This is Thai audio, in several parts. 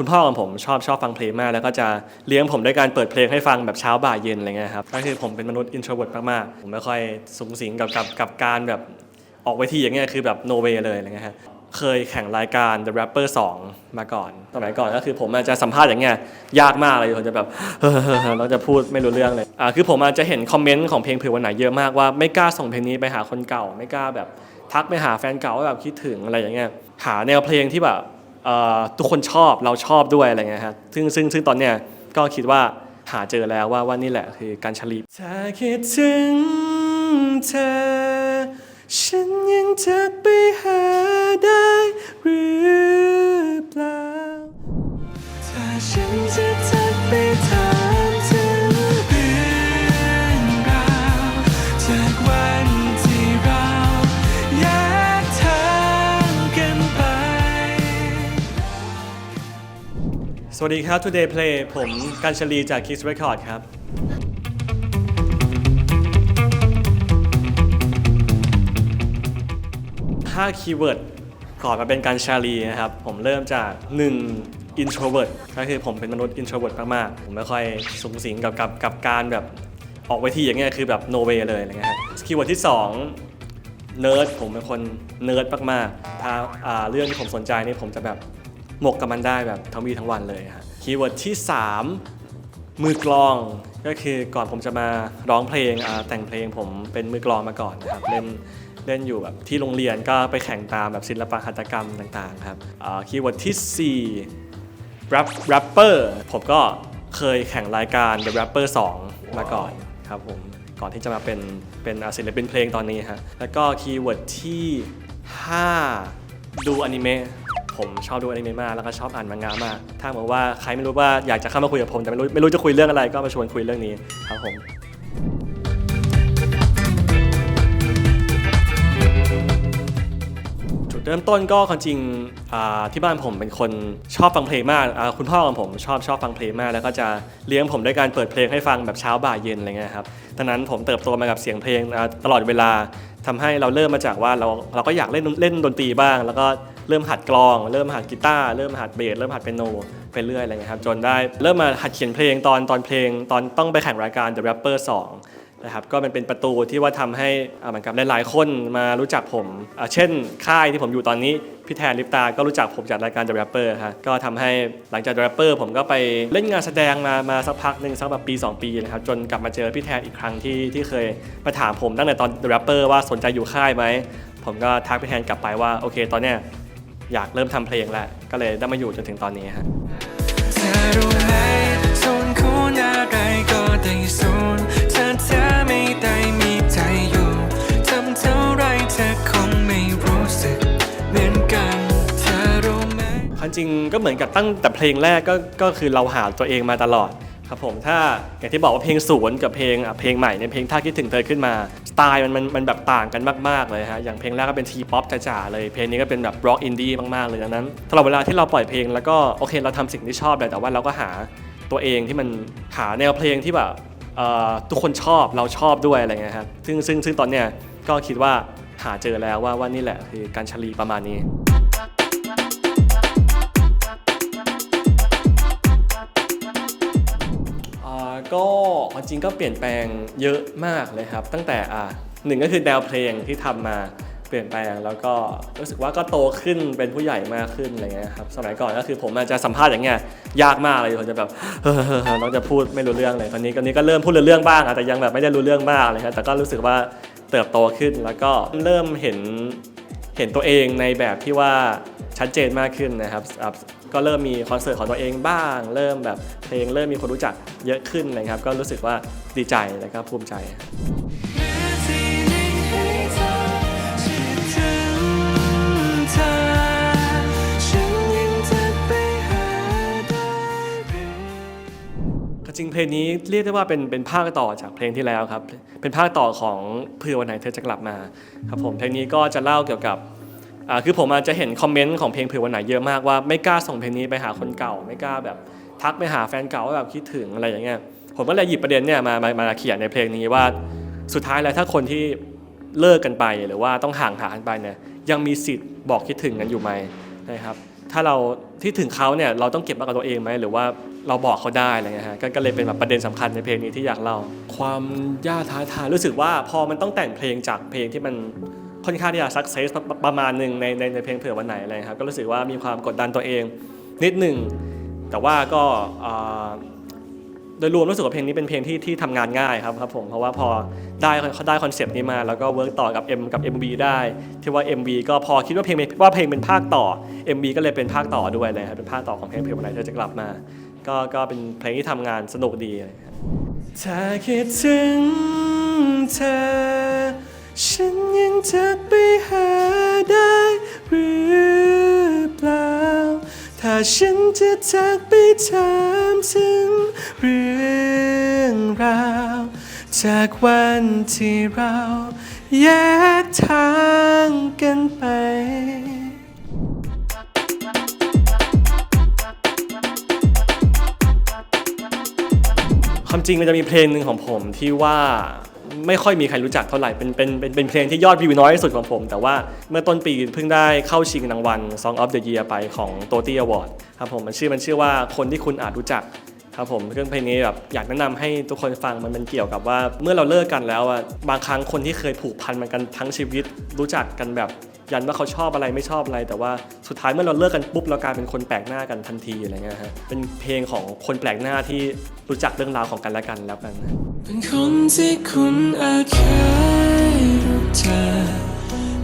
คุณพ่อของผมชอบชอบฟังเพลงมาก แล้วก็จะเลี้ยงผมด้วยการเปิดเพลงให้ฟังแบบเช้าบ่ายเย็นอะไรเงี้ยครับก็คือผมเป็นมนุษย์อินโทรเวิร์ตมากๆ ผมไม่ค่อยสูงสิงกับกับกับการแบบออกเวทีอย่างเงี้ยคือแบบโนเวเลยอะไรเงี้ยฮะเคยแข่งรายการ The Rapper 2 มาก่อนสมัยก่อนก็คือผมอาจจะสัมภาษณ์อย่างเงี้ยยากมากเลยผมจะแบบเราจะพูดไม่รู้เรื่องเลยอ่าคือผมอาจจะเห็นคอมเมนต์ของเพลงเผื่อวันไหนเยอะมากว่าไม่กล้าส่งเพลงนี้ไปหาคนเก่า ไม่กล้าแบบทักไปหาแฟนเก่าว่าแบบคิดถึงอะไรอย่างเงี้ยหาแนวเพลงที่แบบ ทุกคนชอบเราชอบด้วยอะไรเงี้ยครับซึ่งซึ่งซึ่งตอนเนี้ยก็คิดว่าหาเจอแล้วว่าว่านี่แหละคือการชลีถ้าคิดถึงเธอ ฉันยังจะไปหาได้หรือเปล่า ถ้าฉันจะทักไป สวัสดีครับ Today Play ผมกันชลีจาก Kiss Record ครับ ถ้าคีย์เวิร์ดก่อนมาเป็นการชาลีนะครับ ผมเริ่มจาก 1 introvert ก็คือผมเป็นมนุษย์ introvert มาก ๆ ผมไม่ค่อยสูงสิงกับกับกับการแบบออกเวทีอย่างเงี้ยคือแบบ no way เลยอะไรเงี้ยครับคีย์เวิร์ดที่2เนิร์ดผมเป็นคนเนิร์ดมาก ๆ ถ้าเรื่องที่ผมสนใจนี่ผมจะแบบ หมกกับมันได้แบบทั้งวีทั้งวันเลยฮะคีย์เวิร์ดที่ 3 มือกลองก็คือก่อนผมจะมาร้องเพลงแต่งเพลงผมเป็นมือกลองมาก่อนนะครับเล่นเล่นอยู่แบบที่โรงเรียนก็ไปแข่งตามแบบศิลปะหัตถกรรมต่างๆครับคีย์เวิร์ดทีสี่4 rap rapper ผมก็เคยแข่งรายการ The Rapper 2 มาก่อนครับผมก่อนที่จะมาเป็นเป็นศิลปินเพลงตอนนี้ฮะแล้วก็คีย์เวิร์ดที่ 5 ดูอนิเมะ ผมชอบดูอนิเมะมากแล้วก็ชอบอ่านมังงะมากถ้าเหมือนว่าใครไม่รู้ว่าอยากจะเข้ามาคุยกับผมแต่ไม่รู้ไม่รู้จะคุยเรื่องอะไรก็มาชวนคุยเรื่องนี้ครับผมจุดเริ่มต้นก็ความจริงที่บ้านผมเป็นคนชอบฟังเพลงมากคุณพ่อของผมชอบชอบฟังเพลงมาก แล้วก็จะเลี้ยงผมด้วยการเปิดเพลงให้ฟังแบบเช้าบ่ายเย็นอะไรเงี้ยครับดังนั้นผมเติบโตมากับเสียงเพลงตลอดเวลาทำให้เราเริ่มมาจากว่าเราเราก็อยากเล่นเล่นดนตรีบ้าง แล้วก็ เริ่มหัดกลอง เริ่มหัดกีตาร์เริ่มหัดเบสเริ่มหัดเปียโนไปเรื่อยอะไรเงี้ยครับจนได้เริ่มมาหัดเขียนเพลงตอนตอนเพลง ตอนต้องไปแข่งรายการ The Rapper 2นะครับก็มันเป็นประตูที่ว่าทำให้อ่าเหมือนกับหลายๆคนมารู้จักผมอ่าเช่นค่ายที่ผมอยู่ตอนนี้พี่แทนลิปตา ก็รู้จักผมจากรายการ The Rapper ครับก็ทำให้หลังจาก The Rapper ผมก็ไปเล่นงานแสดงมามาสักพักหนึ่งสักแบบปี 2 ปีนะครับจนกลับมาเจอพี่แทนอีกครั้งที่ที่เคยมาถามผมตั้งแต่ตอน The Rapper ว่าสนใจอยู่ค่ายไหมผมก็ทักพี่แทนกลับไปว่าโอเค ตอนเนี้ย อยากเริ่มทำเพลงแล้วก็เลยได้มาอยู่จนถึงตอนนี้ฮะเธอรู้ไหมส่วนคุณอะไรก็ได้สูญถ้าเธอไม่ได้มีใจอยู่ทำเท่าไรเธอคงไม่รู้สึกเหมือนกันเธอรู้ไหมความจริงก็เหมือนกับตั้งแต่เพลงแรกก็ก็คือเราหาตัวเองมาตลอดครับผมถ้าอย่างที่บอกว่าเพลงศูนย์กับเพลงอะเพลงใหม่เนี่ยเพลงถ้าคิดถึงเธอขึ้นมาส ไตล์มันมันมันแบบต่างกันมาก ๆ เลยฮะ อย่างเพลงแรกก็เป็นทีป๊อปจ๋าๆเลย เพลงนี้ก็เป็นแบบร็อกอินดี้มากๆเลยดังนั้นตลอดเวลาที่เราปล่อยเพลงแล้วก็โอเคเราทำสิ่งที่ชอบเลยแต่ว่าเราก็หาตัวเองที่มันหาแนวเพลงที่แบบเอ่อทุกคนชอบเราชอบด้วยอะไรเงี้ยครับซึ่งซึ่งซึ่งตอนเนี้ยก็คิดว่าหาเจอแล้วว่าว่านี่แหละคือการชลีประมาณนี้ ก็จริงก็เปลี่ยนแปลงเยอะมากเลยครับ ตั้งแต่อ่าหนึ่งก็คือแนวเพลงที่ทำมาเปลี่ยนแปลงแล้วก็รู้สึกว่าก็โตขึ้นเป็นผู้ใหญ่มากขึ้นอะไรเงี้ยครับสมัยก่อนก็คือผมอาจจะสัมภาษณ์อย่างเงี้ยยากมากเลยผมจะแบบเราจะพูดไม่รู้เรื่องเลยตอนนี้ตอนนี้ก็เริ่มพูดรู้เรื่องบ้างอะแต่ยังแบบไม่ได้รู้เรื่องมากเลยครับแต่ก็รู้สึกว่าเติบโตขึ้นแล้วก็เริ่มเห็นเห็นตัวเองในแบบที่ว่า ชัดเจนมากขึ้นนะครับ ก็เริ่มมีคอนเสิร์ตของตัวเองบ้าง เริ่มแบบเพลงเริ่มมีคนรู้จักเยอะขึ้นนะครับ ก็รู้สึกว่าดีใจแล้วก็ภูมิใจจะจริงเพลงนี้เรียกได้ว่าเป็นเป็นภาคต่อจากเพลงที่แล้วครับ เป็นภาคต่อของเพื่อวันไหนเธอจะกลับมาครับผมเพลงนี้ก็จะเล่าเกี่ยวกับ คือผมอาจจะเห็นคอมเมนต์ของเพลงเผื่อวันไหนเยอะมากว่าไม่กล้าส่งเพลงนี้ไปหาคนเก่า ไม่กล้าแบบทักไปหาแฟนเก่าว่าแบบคิดถึงอะไรอย่างเงี้ยผมก็เลยหยิบประเด็นเนี่ยมามามาเขียนในเพลงนี้ว่าสุดท้ายแล้วถ้าคนที่เลิกกันไปหรือว่าต้องห่างหากันไปเนี่ยยังมีสิทธิ์บอกคิดถึงกันอยู่ไหมนะครับถ้าเราที่ถึงเขาเนี่ยเราต้องเก็บมากับตัวเองไหมหรือว่าเราบอกเขาได้อะไรเงี้ยฮะก็เลยเป็นแบบประเด็นสำคัญในเพลงนี้ที่อยากเล่า ความยากท้าทายรู้สึกว่าพอมันต้องแต่งเพลงจากเพลงที่มัน ค่อนข้างที่จะสักเซสประมาณหนึ่งในในในเพลงเผื่อวันไหนอะไรครับก็รู้สึกว่ามีความกดดันตัวเองนิดหนึ่งแต่ว่าก็โดยรวมรู้สึกว่าเพลงนี้เป็นเพลงที่ที่ทำงานง่ายครับครับผมเพราะว่าพอได้เขาได้คอนเซปต์นี้มา แล้วก็เวิร์กต่อกับ M กับ MV ได้ ที่ว่า MV ก็พอคิดว่าเพลงเป็นว่าเพลงเป็นภาคต่อ MV ก็เลยเป็นภาคต่อด้วยเลยครับเป็นภาคต่อของเพลงเพลงวันไหนเธอจะกลับมา ก็ก็เป็นเพลงที่ทำงานสนุกดีถ้าคิดถึงเธอ ฉันยังจะไปหาได้หรือเปล่า ถ้าฉันจะจากไปถามถึงเรื่องราว จากวันที่เราแยกทางกันไป ความจริงมันจะมีเพลงหนึ่งของผมที่ว่า ไม่ค่อยมีใครรู้จักเท่าไหร่เป็นเป็นเป็นเป็นเพลงที่ยอดวิวน้อยที่สุดของผม แต่ว่าเมื่อต้นปีเพิ่งได้เข้าชิงรางวัล Song of the Year ไปของ t o t y Award ครับผมมันชื่อมันชื่อว่าคนที่คุณอาจรู้จักครับผมเรื่องเพลงนี้แบบอยากแนะนำให้ทุกคนฟังมันเป็นเกี่ยวกับว่าเมื่อเราเลิกกันแล้วอะบางครั้งคนที่เคยผูกพันมันกันทั้งชีวิตรู้จักกันแบบ ยันว่าเขาชอบอะไรไม่ชอบอะไร แต่ว่าสุดท้ายเมื่อเราเลิกกันปุ๊บเรากลายเป็นคนแปลกหน้ากันทันทีอะไรเงี้ยฮะเป็นเพลงของคนแปลกหน้าที่รู้จักเรื่องราวของกันและกันแล้วกัน เป็นคนที่คุณอาจเคยรู้จัก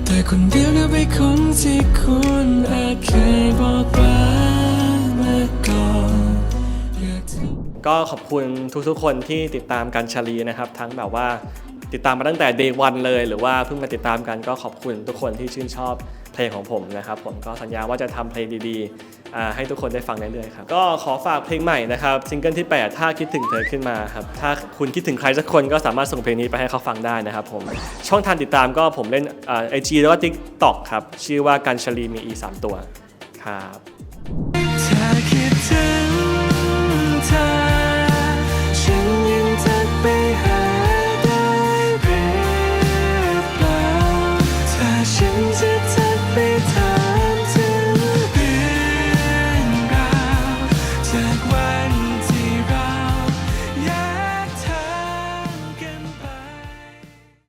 แต่คนเดียวก็เป็นคนที่คุณอาจเคยบอกว่ามาก่อนอยากจะ ก็ขอบคุณทุกๆคนที่ติดตามกันชาลีนะครับ ทั้งแบบว่า ติดตามมาตั้งแต่ day one เลย หรือว่าเพิ่งมาติดตามกันก็ขอบคุณทุกคนที่ชื่นชอบเพลงของผมนะครับ ผมก็สัญญาว่าจะทำเพลงดีๆ ให้ทุกคนได้ฟังเรื่อยๆครับ ก็ขอฝากเพลงใหม่นะครับซิงเกิลที่ 8 ถ้าคิดถึงเธอขึ้นมาครับ ถ้าคุณคิดถึงใครสักคนก็สามารถส่งเพลงนี้ไปให้เขาฟังได้นะครับผม ช่องทางติดตามก็ผมเล่นไอจีแล้วก็ทิกตอกครับ ชื่อว่ากันชลีมี e 3ตัวครับถ้าคิดถึง